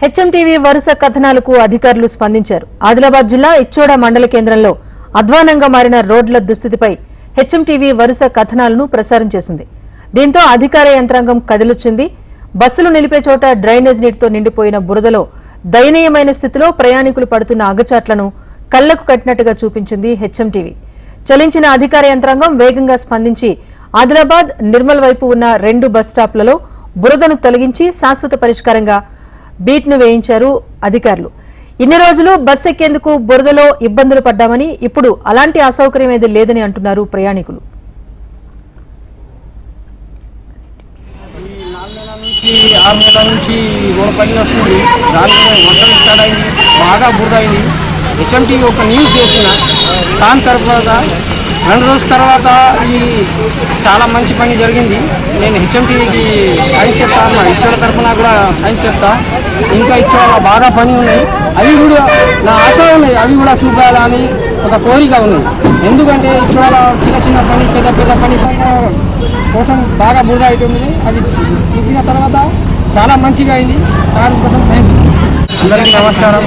HMTV వరుస కథనాలకు అధికారులు స్పందించారు. ఆదిలాబాద్ జిల్లా ఇచ్చోడ మండల కేంద్రంలో అధ్వానంగా మారిన రోడ్ల దుస్థితిపై హెచ్ఎంటీవీ వరుస కథనాలను ప్రసారం చేసింది. దీంతో అధికార యంత్రాంగం కదిలొచ్చింది. బస్సులు నిలిపే చోట డ్రైనేజ్ నీటితో నిండిపోయిన బురదలో దయనీయమైన స్థితిలో ప్రయాణికులు పడుతున్న అగచాట్లను కళ్ళకు కట్టినట్టుగా చూపించింది హెచ్ఎంటీవీ. చలించిన అధికార యంత్రాంగం వేగంగా స్పందించి ఆదిలాబాద్ నిర్మల్ వైపు ఉన్న రెండు బస్ స్టాప్లలో బురదను తొలగించి శాశ్వత పరిష్కారంగా బీట్ను వేయించారు అధికారులు. ఇన్ని రోజులు బస్ ఎక్కేందుకు బురదలో ఇబ్బందులు పడ్డామని ఇప్పుడు అలాంటి అసౌకర్యం ఏది లేదని అంటున్నారు ప్రయాణికులు. ఆరు నెలల నుంచి పని వస్తుంది వంటలు స్టార్ట్ అయింది బాగా బురద అయింది. హెచ్ఎంటీ ఒక న్యూస్ చేసిన దాని తర్వాత రెండు రోజుల తర్వాత ఈ చాలా మంచి పని జరిగింది. నేను హెచ్ఎంటీవీకి థ్యాంక్స్ చెప్తా మా ఇచ్చోళ్ళ తరఫున కూడా థ్యాంక్స్ చెప్తా. ఇంకా ఇచ్చోడ బాగా పని ఉన్నాయి అవి కూడా నా ఆశ ఉన్నాయి. అవి కూడా చూపాలని ఒక కోరిక ఉంది. ఎందుకంటే ఇచ్చోడ చిన్న చిన్న పని పెద్ద పెద్ద పని కోసం బాగా బురద అవుతుంది అది చూపిన తర్వాత చాలా మంచిగా అయింది. దానికోసం థ్యాంక్ అందరికీ నమస్కారం.